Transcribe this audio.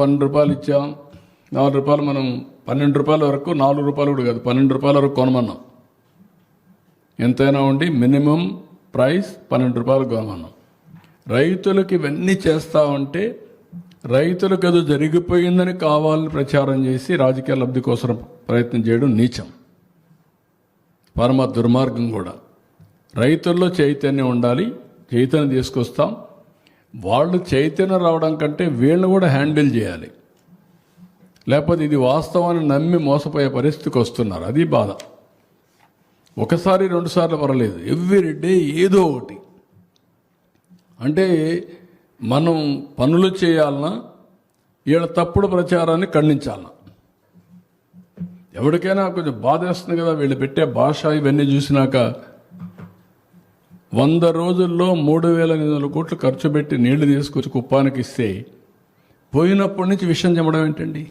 పన్నెండు రూపాయలు ఇచ్చాం. నాలుగు రూపాయలు మనం పన్నెండు రూపాయల వరకు నాలుగు రూపాయలు కూడా కాదు పన్నెండు రూపాయల వరకు కొనమన్నాం. ఎంతైనా ఉండి మినిమం ప్రైస్ పన్నెండు రూపాయలు కొనమన్నాం. రైతులకు ఇవన్నీ చేస్తా ఉంటే రైతులకు అది జరిగిపోయిందని కావాలని ప్రచారం చేసి రాజకీయ లబ్ధి కోసం ప్రయత్నం చేయడం నీచం. పరమ దుర్మార్గం కూడా. రైతుల్లో చైతన్యం ఉండాలి చైతన్యం తీసుకొస్తాం. వాళ్ళు చైతన్యం రావడం కంటే వీళ్ళని కూడా హ్యాండిల్ చేయాలి. లేకపోతే ఇది వాస్తవాన్ని నమ్మి మోసపోయే పరిస్థితికి వస్తున్నారు. అది బాధ. ఒకసారి రెండుసార్లు పర్వాలేదు. ఎవ్రీ డే ఏదో ఒకటి. అంటే మనం పనులు చేయాలన్నా వీళ్ళ తప్పుడు ప్రచారాన్ని ఖండించాలన్నా. ఎవరికైనా కొంచెం బాధ వేస్తుంది కదా వీళ్ళు పెట్టే భాష ఇవన్నీ చూసినాక. వంద రోజుల్లో మూడు వేల ఎనిమిది వందల కోట్లు ఖర్చు పెట్టి నీళ్ళు తీసుకొచ్చి కుప్పానికి ఇస్తే పోయినప్పటి నుంచి విషయం చెప్పడం ఏంటండి?